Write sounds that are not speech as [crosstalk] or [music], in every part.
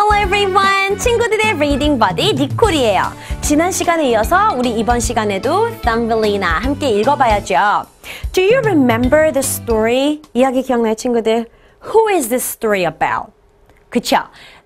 Hello everyone! 친구들의 reading buddy 니콜이에요. 지난 시간에 이어서 우리 이번 시간에도 Thumbelina 함께 읽어봐야죠. Do you remember the story? 이야기 기억나요 친구들? Who is this story about? 그쵸?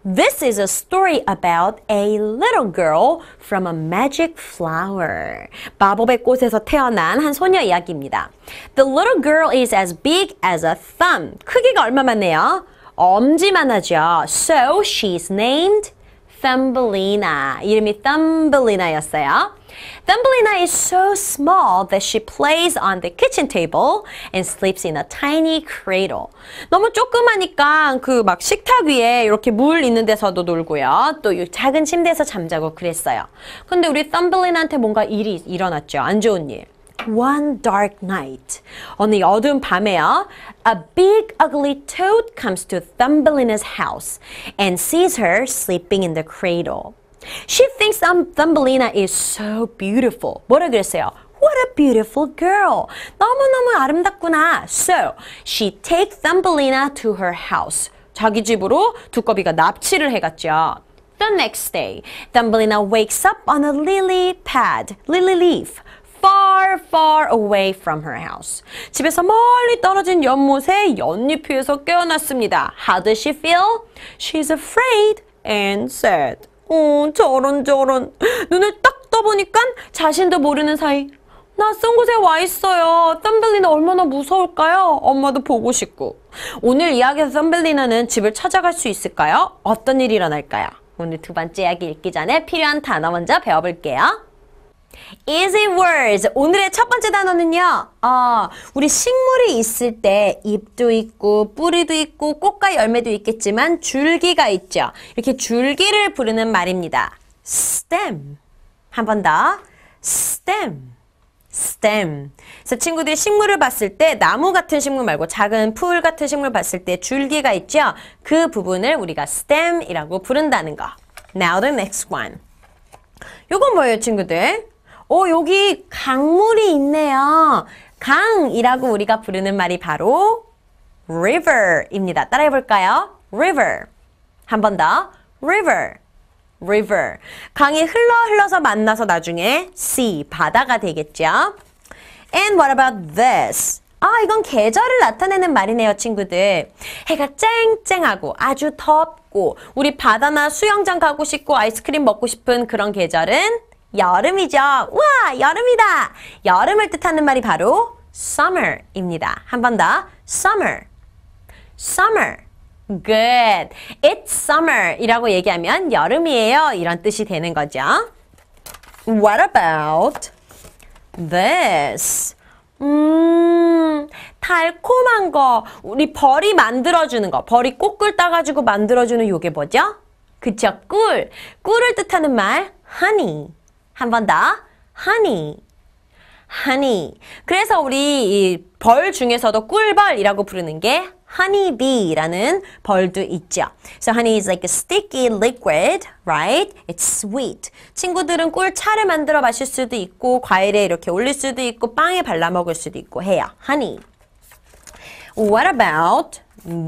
This is a story about a little girl from a magic flower. 마법의 꽃에서 태어난 한 소녀 이야기입니다. The little girl is as big as a thumb. 크기가 얼마만 해요? 엄지만 하죠. So she's named Thumbelina. 이름이 Thumbelina였어요. Thumbelina is so small that she plays on the kitchen table and sleeps in a tiny cradle. 너무 조그마니까 그 막 식탁 위에 이렇게 물 있는 데서도 놀고요. 또 작은 침대에서 잠자고 그랬어요. 근데 우리 Thumbelina한테 뭔가 일이 일어났죠. 안 좋은 일. One dark night. 어느 어두운 밤에요. A big ugly toad comes to Thumbelina's house and sees her sleeping in the cradle. She thinks Thumbelina is so beautiful. 뭐라 그랬어요? What a beautiful girl. 너무너무 아름답구나. So, she takes Thumbelina to her house. 자기 집으로 두꺼비가 납치를 해갔죠. The next day, Thumbelina wakes up on a lily pad, lily leaf. Far, far away from her house. 집에서 멀리 떨어진 연못의 연잎 위에서 깨어났습니다. How does she feel? She's afraid and sad. 어, 저런 저런. 눈을 딱 떠보니까 자신도 모르는 사이 낯선 곳에 와 있어요. 썸벨리나 얼마나 무서울까요? 엄마도 보고 싶고. 오늘 이야기에서 썸벨리나는 집을 찾아갈 수 있을까요? 어떤 일이 일어날까요? 오늘 두 번째 이야기 읽기 전에 필요한 단어 먼저 배워볼게요. Easy words. 오늘의 첫 번째 단어는요. 어, 우리 식물이 있을 때 잎도 있고 뿌리도 있고 꽃과 열매도 있겠지만 줄기가 있죠. 이렇게 줄기를 부르는 말입니다. stem. 한 번 더. stem. stem. 그래서 친구들이 식물을 봤을 때 나무 같은 식물 말고 작은 풀 같은 식물 봤을 때 줄기가 있죠. 그 부분을 우리가 stem이라고 부른다는 거. Now the next one. 요건 뭐예요, 친구들? 오, 여기 강물이 있네요. 강이라고 우리가 부르는 말이 바로 river입니다. 따라해 볼까요? river. 한 번 더. river. river. 강이 흘러 흘러서 만나서 나중에 sea, 바다가 되겠죠. And what about this? 아, 이건 계절을 나타내는 말이네요, 친구들. 해가 쨍쨍하고 아주 덥고 우리 바다나 수영장 가고 싶고 아이스크림 먹고 싶은 그런 계절은 여름이죠. 우와, 여름이다. 여름을 뜻하는 말이 바로 summer입니다. 한 번 더. summer. summer. good. It's summer 이라고 얘기하면 여름이에요. 이런 뜻이 되는 거죠. What about this? 음, 달콤한 거. 우리 벌이 만들어주는 거. 벌이 꽃꿀 따가지고 만들어주는 요게 뭐죠? 그쵸, 꿀. 꿀을 뜻하는 말, honey. 한 번 더. honey. honey. 그래서 우리 벌 중에서도 꿀벌이라고 부르는 게 honeybee라는 벌도 있죠. So honey is like a sticky liquid, right? It's sweet. 친구들은 꿀차를 만들어 마실 수도 있고 과일에 이렇게 올릴 수도 있고 빵에 발라 먹을 수도 있고 해요. honey. What about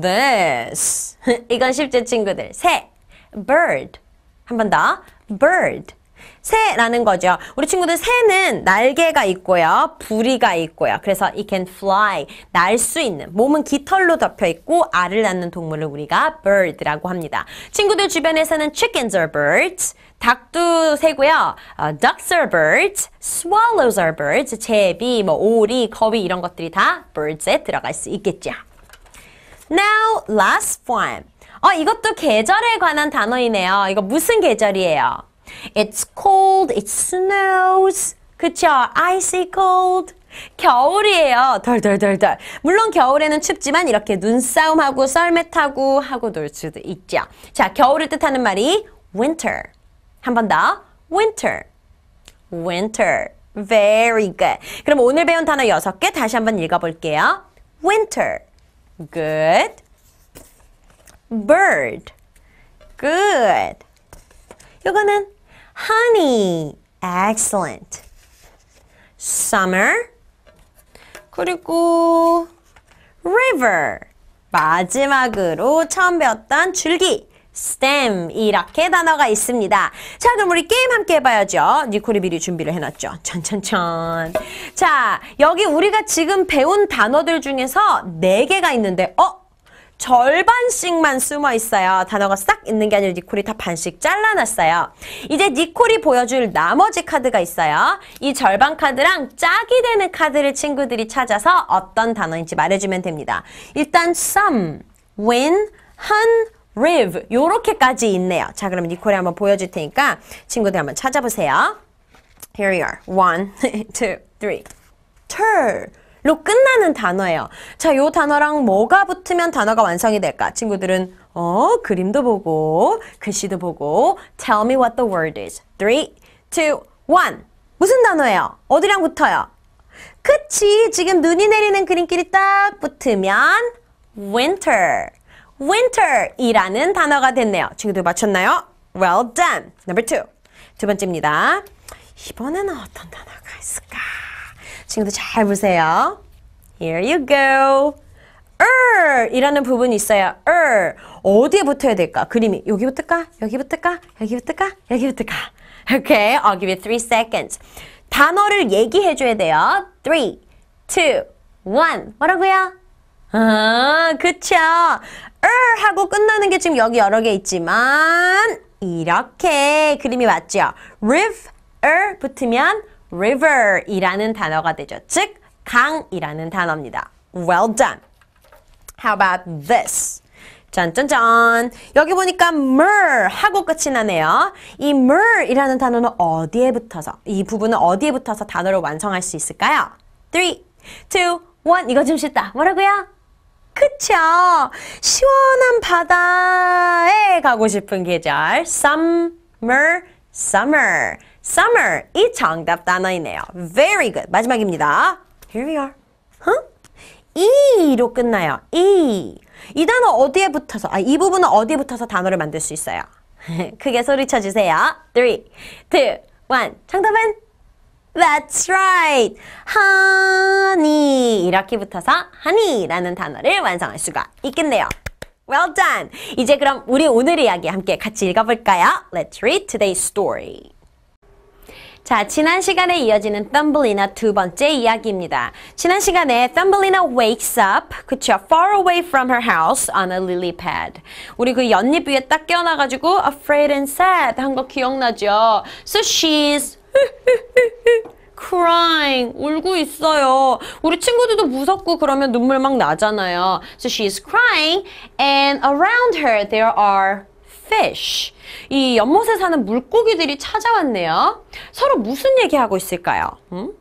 this? 이건 쉽죠, 친구들. 새. bird. 한 번 더. bird. 새라는 거죠. 우리 친구들 새는 날개가 있고요. 부리가 있고요. 그래서 it can fly, 날 수 있는, 몸은 깃털로 덮여 있고 알을 낳는 동물을 우리가 bird라고 합니다. 친구들 주변에서는 chickens are birds, 닭도 새고요. Uh, ducks are birds, swallows are birds, 제비, 뭐 오리, 거위 이런 것들이 다 birds에 들어갈 수 있겠죠. Now, last one. 어, 이것도 계절에 관한 단어이네요. 이거 무슨 계절이에요? It's cold, it snows. 그쵸? Icy cold. 겨울이에요. 덜덜덜덜. 물론 겨울에는 춥지만 이렇게 눈싸움하고 썰매 타고 하고 놀 수도 있죠. 자, 겨울을 뜻하는 말이 winter. 한 번 더. winter. winter. Very good. 그럼 오늘 배운 단어 6개 다시 한번 읽어볼게요. winter. good. bird. good. 이거는 honey. excellent. summer. 그리고 river. 마지막으로 처음 배웠던 줄기. stem 이렇게 단어가 있습니다. 자, 그럼 우리 게임 함께 해봐야죠. 니콜이 미리 준비를 해놨죠. 천천천. 자, 여기 우리가 지금 배운 단어들 중에서 네 개가 있는데, 어? 절반씩만 숨어 있어요. 단어가 싹 있는 게 아니라 니콜이 다 반씩 잘라놨어요. 이제 니콜이 보여줄 나머지 카드가 있어요. 이 절반 카드랑 짝이 되는 카드를 친구들이 찾아서 어떤 단어인지 말해주면 됩니다. 일단 some, win, hun, riv 요렇게까지 있네요. 자, 그럼 니콜이 한번 보여줄 테니까 친구들 한번 찾아보세요. Here we are. One, [laughs] two, three. tur. 로 끝나는 단어예요. 자, 요 단어랑 뭐가 붙으면 단어가 완성이 될까? 친구들은 어, 그림도 보고 글씨도 보고 tell me what the word is. 3, 2, 1. 무슨 단어예요? 어디랑 붙어요? 그치. 지금 눈이 내리는 그림끼리 딱 붙으면 winter. winter이라는 단어가 됐네요. 친구들 맞췄나요? Well done. Number two. 두 번째입니다. 이번에는 어떤 있을까? 친구들 잘 보세요. Here you go. er 이라는 부분이 있어요. er 어디에 붙어야 될까? 그림이 여기 붙을까? 여기 붙을까? 여기 붙을까? 여기 붙을까? Okay, I'll give you three seconds. 단어를 얘기해 줘야 돼요. Three, two, one. 뭐라고요? 아, 그쵸. er 하고 끝나는 게 지금 여기 여러 개 있지만 이렇게 그림이 맞죠? riv, er 붙으면 river이라는 단어가 되죠. 즉 강이라는 단어입니다. Well done. How about this? 짠짠짠. 여기 보니까 mer 하고 끝이 나네요. 이 mer이라는 단어는 어디에 붙어서, 이 부분은 어디에 붙어서 단어를 완성할 수 있을까요? 3, 2, 1. 이거 좀 쉽다. 뭐라고요? 그쵸? 시원한 바다에 가고 싶은 계절. summer, summer. Summer. 이 정답 단어이네요. Very good. 마지막입니다. Here we are. huh? 이로 끝나요. 이. 이 단어 어디에 붙어서, 아, 이 부분은 어디에 붙어서 단어를 만들 수 있어요? [laughs] 크게 소리쳐 주세요. 3, 2, 1. 정답은? That's right. honey. 이렇게 붙어서 honey라는 단어를 완성할 수가 있겠네요. Well done. 이제 그럼 우리 오늘 이야기 함께 같이 읽어볼까요? Let's read today's story. 자, 지난 시간에 이어지는 덤블리나 두 번째 이야기입니다. 지난 시간에 덤블리나 wakes up, 그쵸? far away from her house on a lily pad. 우리 그 연잎 위에 딱 깨어나가지고 afraid and sad 한 거 기억나죠? So she's crying 울고 있어요. 우리 친구들도 무섭고 그러면 눈물 막 나잖아요. So she's crying and around her there are fish. 이 연못에 사는 물고기들이 찾아왔네요. 서로 무슨 얘기하고 있을까요? 음?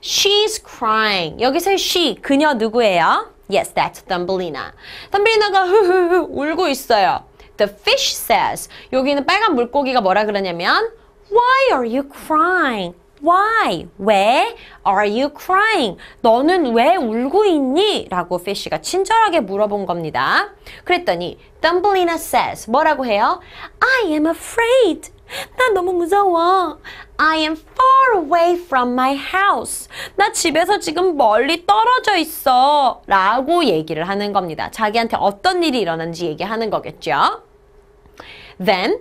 She's crying. 여기서 she, 그녀 누구예요? Yes, that's Thumbelina. Thumbelina가 흐흐흐 울고 있어요. The fish says. 여기는 빨간 물고기가 뭐라 그러냐면 Why are you crying? Why? 왜 are you crying? 너는 왜 울고 있니? 라고 fish가 친절하게 물어본 겁니다. 그랬더니 Thumbelina says 뭐라고 해요? I am afraid. 나 너무 무서워. I am far away from my house. 나 집에서 지금 멀리 떨어져 있어. 라고 얘기를 하는 겁니다. 자기한테 어떤 일이 일어난지 얘기하는 거겠죠. Then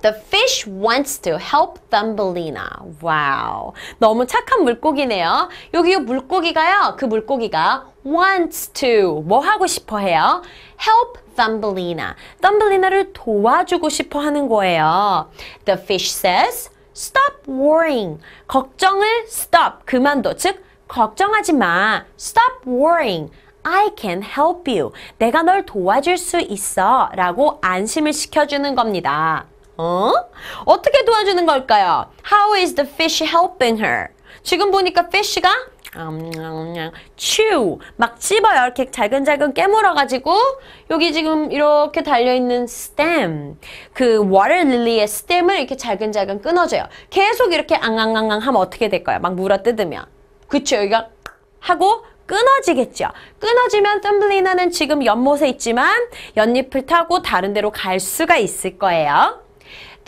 The fish wants to help Thumbelina. 와우. 너무 착한 물고기네요. 여기 물고기가요. 그 물고기가 wants to 뭐 하고 싶어 해요? help Thumbelina. Thumbelina를 도와주고 싶어 하는 거예요. The fish says stop worrying. 걱정을 stop 그만둬. 즉 걱정하지 마. stop worrying. I can help you. 내가 널 도와줄 수 있어. 라고 안심을 시켜주는 겁니다. 어? 어떻게 도와주는 걸까요? How is the fish helping her? 지금 보니까 fish가 음, chew 막 씹어요. 이렇게 잘근잘근 깨물어가지고 여기 지금 이렇게 달려있는 stem 그 water lily의 stem을 이렇게 잘근잘근 끊어줘요. 계속 이렇게 앙앙앙앙 하면 어떻게 될까요? 막 물어뜯으면 그쵸? 여기가 하고 끊어지겠죠. 끊어지면 텀블리나는 지금 연못에 있지만 연잎을 타고 다른 데로 갈 수가 있을 거예요.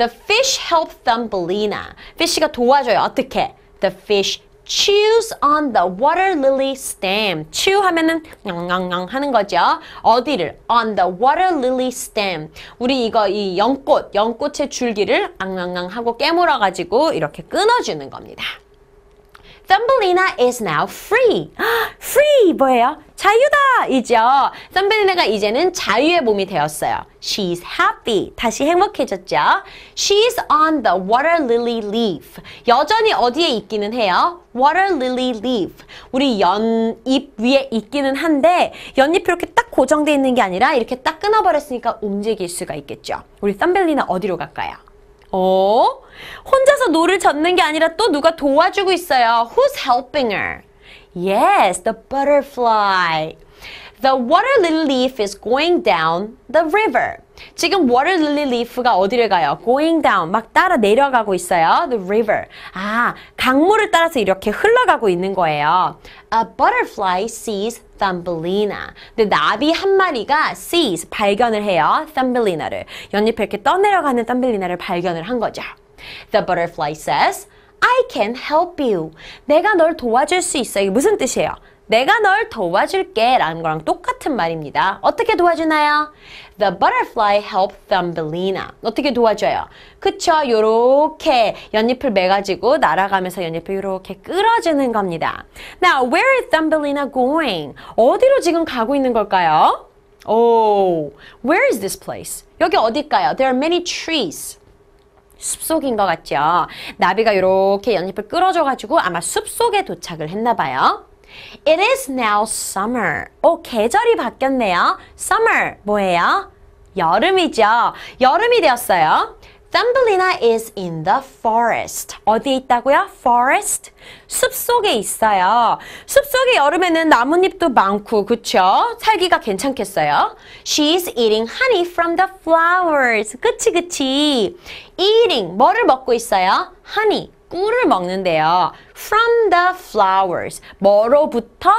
The fish helped Thumbelina. fish가 도와줘요. 어떻게? The fish chews on the water lily stem. chew 하면은 냥냥냥 하는 거죠. 어디를? on the water lily stem. 우리 이거 이 연꽃, 연꽃의 줄기를 앙앙앙 하고 깨물어 가지고 이렇게 끊어 주는 겁니다. Thumbelina is now free. free 뭐예요? 자유다 이죠. 썸벨리나가 이제는 자유의 몸이 되었어요. She's happy. 다시 행복해졌죠. She's on the water lily leaf. 여전히 어디에 있기는 해요? water lily leaf. 우리 연잎 위에 있기는 한데 연잎이 이렇게 딱 고정되어 있는 게 아니라 이렇게 딱 끊어버렸으니까 움직일 수가 있겠죠. 우리 썸벨리나 어디로 갈까요? 어? 혼자서 노를 젓는 게 아니라 또 누가 도와주고 있어요. Who's helping her? Yes, the butterfly. The water lily leaf is going down the river. 지금 water lily leaf가 어디를 가요? going down. 막 따라 내려가고 있어요. The river. 아, 강물을 따라서 이렇게 흘러가고 있는 거예요. A butterfly sees Thumbelina. 근데 나비 한 마리가 sees, 발견을 해요. Thumbelina를. 연잎에 이렇게 떠내려가는 Thumbelina를 발견을 한 거죠. The butterfly says, I can help you. 내가 널 도와줄 수 있어. 이게 무슨 뜻이에요? 내가 널 도와줄게 라는 거랑 똑같은 말입니다. 어떻게 도와주나요? The butterfly helped Thumbelina. 어떻게 도와줘요? 그쵸? 요렇게 연잎을 매가지고 날아가면서 연잎을 요렇게 끌어주는 겁니다. Now, where is Thumbelina going? 어디로 지금 가고 있는 걸까요? Oh, where is this place? 여기 어딜까요? There are many trees. 숲속인 것 같죠? 나비가 이렇게 연잎을 끌어줘가지고 아마 숲속에 도착을 했나 봐요. It is now summer. 오, 계절이 바뀌었네요. Summer 뭐예요? 여름이죠. 여름이 되었어요. Thumbelina is in the forest. 어디에 있다고요? Forest. 숲속에 있어요. 숲속에 여름에는 나뭇잎도 많고 그쵸? 살기가 괜찮겠어요? She's eating honey from the flowers. 그치 그치. Eating 뭐를 먹고 있어요? Honey. 꿀을 먹는데요. From the flowers. 뭐로부터?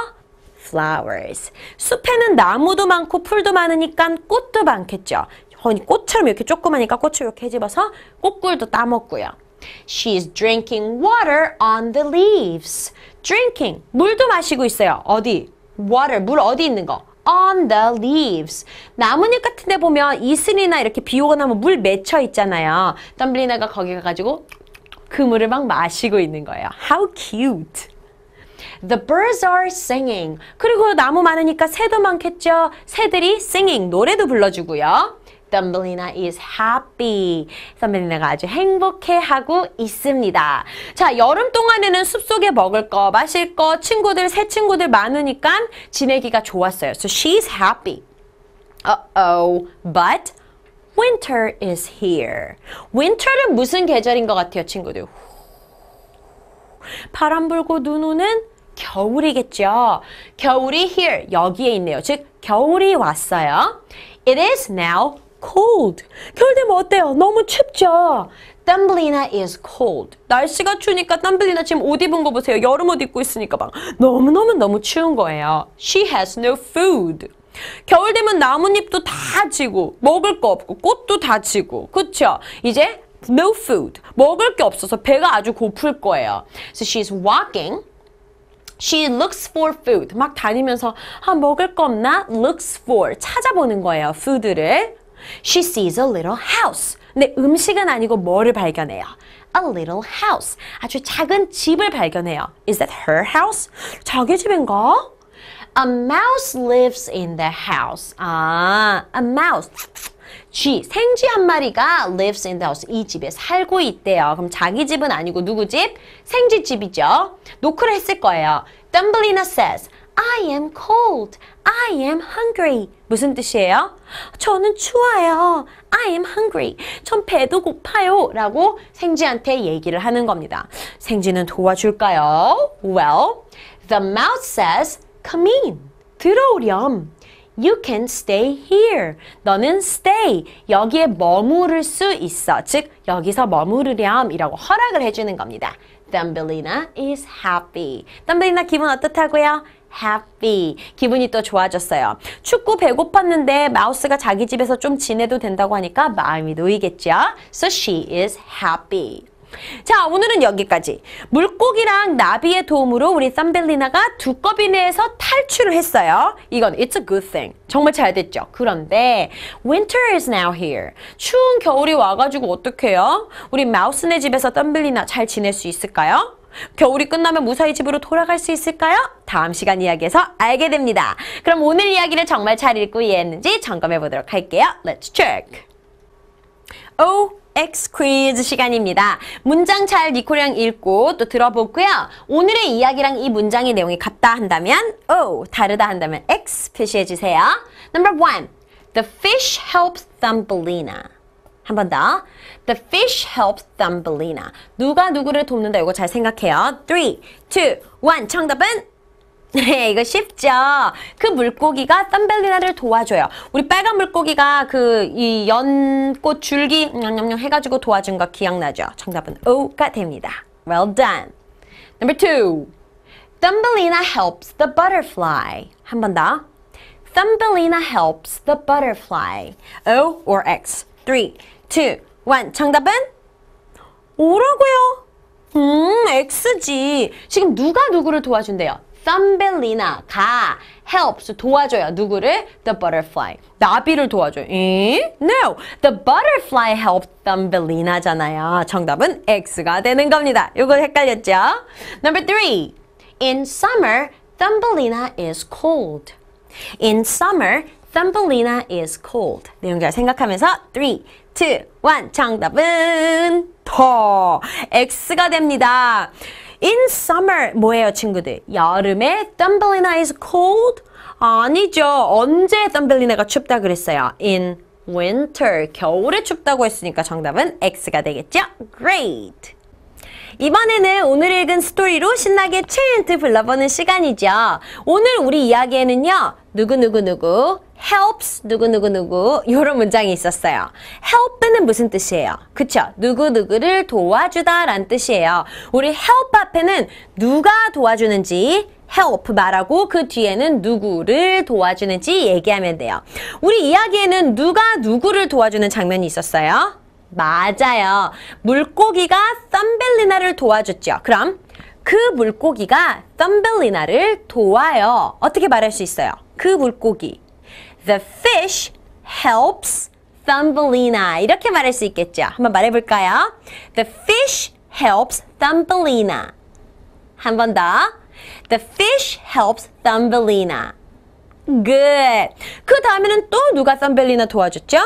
flowers. 숲에는 나무도 많고 풀도 많으니까 꽃도 많겠죠. 꽃처럼 이렇게 조그마니까 꽃을 이렇게 집어서 꽃꿀도 따먹고요. She's drinking water on the leaves. Drinking. 물도 마시고 있어요. 어디? water. 물 어디 있는 거? on the leaves. 나뭇잎 같은 데 보면 이슬이나 이렇게 비 오고 나면 물 맺혀 있잖아요. 덤블리나가 거기 가가지고 그 물을 막 마시고 있는 거예요. How cute. The birds are singing. 그리고 나무 많으니까 새도 많겠죠. 새들이 singing, 노래도 불러주고요. Thumbelina is happy. 썸벨리나가 아주 행복해하고 있습니다. 자, 여름 동안에는 숲속에 먹을 거, 마실 거, 친구들, 새 친구들 많으니까 지내기가 좋았어요. So she's happy. Uh-oh, but winter is here. winter는 무슨 계절인 것 같아요, 친구들? 바람 불고 눈 오는 겨울이겠죠. 겨울이 here, 여기에 있네요. 즉, 겨울이 왔어요. It is now cold. 겨울 되면 어때요? 너무 춥죠? Thumbelina is cold. 날씨가 추우니까 땀블리나 지금 옷 입은 거 보세요. 여름 옷 입고 있으니까 막 너무너무 너무 추운 거예요. She has no food. 겨울 되면 나뭇잎도 다 지고 먹을 거 없고 꽃도 다 지고 그쵸? 이제 no food. 먹을 게 없어서 배가 아주 고플 거예요. So she's walking She looks for food. 막 다니면서 아 먹을 거 없나? looks for 찾아보는 거예요. food를. She sees a little house. 근데 음식은 아니고 뭐를 발견해요? A little house. 아주 작은 집을 발견해요. Is that her house? 자기 집인가? A mouse lives in the house. 아, a mouse. 쥐, 생쥐 한 마리가 lives in the house. 이 집에 살고 있대요. 그럼 자기 집은 아니고 누구 집? 생쥐 집이죠. 노크를 했을 거예요. Thumbelina says, I am cold. I am hungry. 무슨 뜻이에요? 저는 추워요. I am hungry. 전 배도 고파요. 라고 생쥐한테 얘기를 하는 겁니다. 생쥐는 도와줄까요? Well, the mouse says, come in. 들어오렴. You can stay here. 너는 stay. 여기에 머무를 수 있어. 즉, 여기서 머무르렴. 이라고 허락을 해주는 겁니다. Thumbelina is happy. Thumbelina 기분 어떻다고요? Happy. 기분이 또 좋아졌어요. 춥고 배고팠는데 마우스가 자기 집에서 좀 지내도 된다고 하니까 마음이 놓이겠죠? So she is happy. 자, 오늘은 여기까지. 물고기랑 나비의 도움으로 우리 쌈벨리나가 두꺼비 내에서 탈출을 했어요. 이건 it's a good thing. 정말 잘 됐죠. 그런데 winter is now here. 추운 겨울이 와가지고 어떡해요? 우리 마우스네 집에서 쌈벨리나 잘 지낼 수 있을까요? 겨울이 끝나면 무사히 집으로 돌아갈 수 있을까요? 다음 시간 이야기에서 알게 됩니다. 그럼 오늘 이야기를 정말 잘 읽고 이해했는지 점검해 보도록 할게요. Let's check. O X 퀴즈 시간입니다. 문장 잘 니코랑 읽고 또 들어보고요. 오늘의 이야기랑 이 문장의 내용이 같다 한다면 O, 다르다 한다면 X 표시해 주세요. Number one, the fish helps Thumbelina. 한 번 더. The fish helps Thumbelina. 누가 누구를 돕는다. 이거 잘 생각해요. 3, 2, 1. 정답은 네, 이거 쉽죠? 그 물고기가 쌈벨리나를 도와줘요. 우리 빨간 물고기가 그 이 연꽃 줄기 냠냠냠 해가지고 도와준 거 기억나죠? 정답은 O가 됩니다. Well done. Number two. Thumbelina helps the butterfly. 한 번 더. Thumbelina helps the butterfly. O or X. 3, 2, 1. 정답은? 오라고요? 음, X지. 지금 누가 누구를 도와준대요? Thumbelina가 helps 도와줘요. 누구를? The butterfly. 나비를 도와줘요. 에? No. The butterfly helps Thumbelina잖아요. 정답은 X가 되는 겁니다. 이거 헷갈렸죠? Number three. In summer, Thumbelina is cold. In summer, Thumbelina is cold. 내용 잘 생각하면서 3, 2, 1. 정답은 더 X가 됩니다. In summer 뭐예요 친구들? 여름에 Thumbelina is cold? 아니죠. 언제 Thumbelina가 춥다 그랬어요? In winter. 겨울에 춥다고 했으니까 정답은 X가 되겠죠? Great. 이번에는 오늘 읽은 스토리로 신나게 체인트 불러보는 시간이죠. 오늘 우리 이야기에는요. 누구누구누구 helps 누구누구누구 이런 문장이 있었어요. help는 무슨 뜻이에요? 그쵸? 누구누구를 도와주다 라는 뜻이에요. 우리 help 앞에는 누가 도와주는지 help 말하고 그 뒤에는 누구를 도와주는지 얘기하면 돼요. 우리 이야기에는 누가 누구를 도와주는 장면이 있었어요? 맞아요. 물고기가 썸벨리나를 도와줬죠. 그럼 그 물고기가 썸벨리나를 도와요. 어떻게 말할 수 있어요? 그 물고기. The fish helps Thumbelina. 이렇게 말할 수 있겠죠. 한번 말해볼까요? The fish helps Thumbelina. 한 번 더. The fish helps Thumbelina. Good. 그 다음에는 또 누가 썸벨리나 도와줬죠?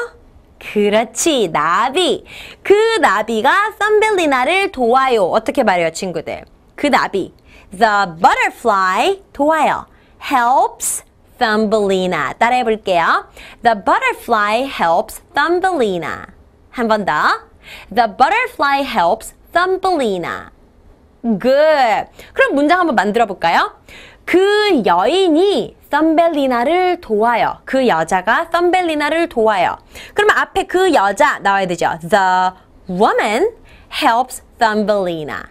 그렇지, 나비. 그 나비가 썸벨리나를 도와요. 어떻게 말해요, 친구들? 그 나비. The butterfly 도와요. helps Thumbelina. 따라해 볼게요. The butterfly helps Thumbelina. 한 번 더. The butterfly helps Thumbelina. Good. 그럼 문장 한번 만들어 볼까요? 그 여인이 썸벨리나를 도와요. 그 여자가 썸벨리나를 도와요. 그러면 앞에 그 여자 나와야 되죠. The woman helps Thumbelina.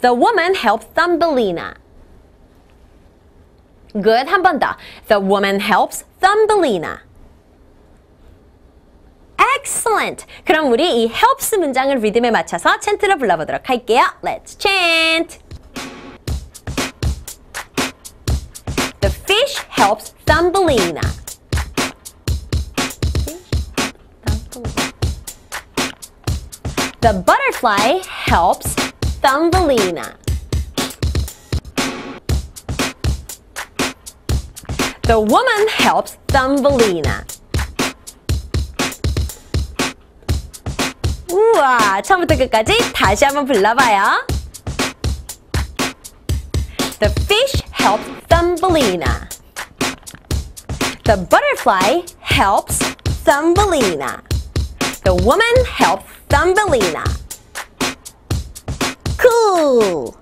The woman helps Thumbelina. Good. 한 번 더. The woman helps Thumbelina. Excellent. 그럼 우리 이 helps 문장을 리듬에 맞춰서 찬트로 불러보도록 할게요. Let's chant. The fish helps Thumbelina. The butterfly helps Thumbelina. The woman helps Thumbelina. 우와, 처음부터 끝까지 다시 한번 불러봐요. The fish helps Thumbelina. The butterfly helps Thumbelina. The woman helps Thumbelina. Cool!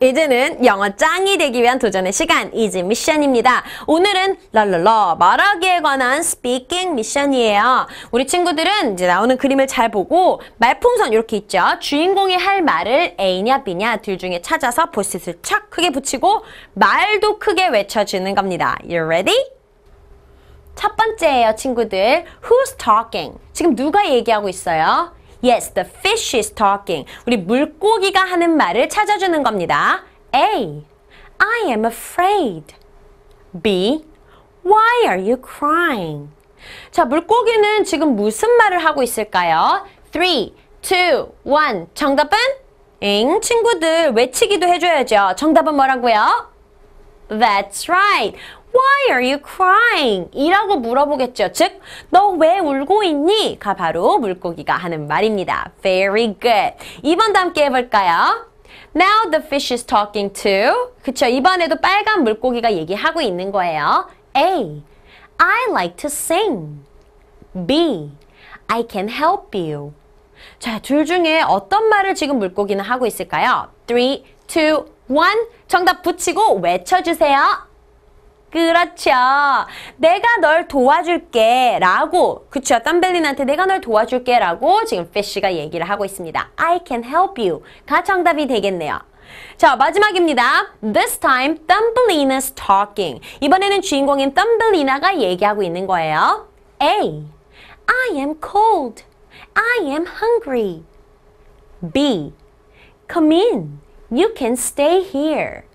허, 이제는 영어 짱이 되기 위한 도전의 시간, 이즈 미션입니다. 오늘은 랄랄라 말하기에 관한 스피킹 미션이에요. 우리 친구들은 이제 나오는 그림을 잘 보고 말풍선 이렇게 있죠. 주인공이 할 말을 A냐 B냐 둘 중에 찾아서 포스트잇을 착 크게 붙이고 말도 크게 외쳐주는 겁니다. You ready? 첫 번째예요, 친구들. Who's talking? 지금 누가 얘기하고 있어요? Yes, the fish is talking. 우리 물고기가 하는 말을 찾아주는 겁니다. A. I am afraid. B. Why are you crying? 자, 물고기는 지금 무슨 말을 하고 있을까요? 3, 2, 1. 정답은? 엥, 친구들 외치기도 해줘야죠. 정답은 뭐라고요? That's right. Why are you crying? 이라고 물어보겠죠. 즉, 너 왜 울고 있니? 가 바로 물고기가 하는 말입니다. Very good. 2번도 함께 해볼까요? Now the fish is talking to. 그쵸. 이번에도 빨간 물고기가 얘기하고 있는 거예요. A. I like to sing. B. I can help you. 자, 둘 중에 어떤 말을 지금 물고기는 하고 있을까요? 3, 2, 1. 정답 붙이고 외쳐주세요. 그렇죠. 내가 널 도와줄게 라고 그쵸 땀벨린한테 내가 널 도와줄게 라고 지금 피쉬가 얘기를 하고 있습니다. I can help you 가 정답이 되겠네요. 자 마지막입니다. This time Thumbelina's talking. 이번에는 주인공인 덤블리나가 얘기하고 있는 거예요. A. I am cold. I am hungry. B. Come in. You can stay here.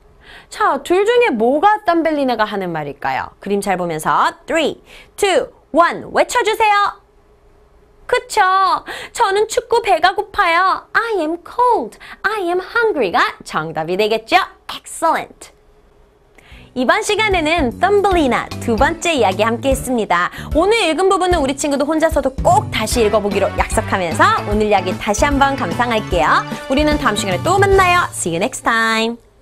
자, 둘 중에 뭐가 덤벨리나가 하는 말일까요? 그림 잘 보면서 3, 2, 1 외쳐주세요. 그쵸? 저는 춥고 배가 고파요. I am cold. I am hungry가 정답이 되겠죠? Excellent. 이번 시간에는 덤블리나 두 번째 이야기 함께 했습니다. 오늘 읽은 부분은 우리 친구도 혼자서도 꼭 다시 읽어보기로 약속하면서 오늘 이야기 다시 한번 감상할게요. 우리는 다음 시간에 또 만나요. See you next time.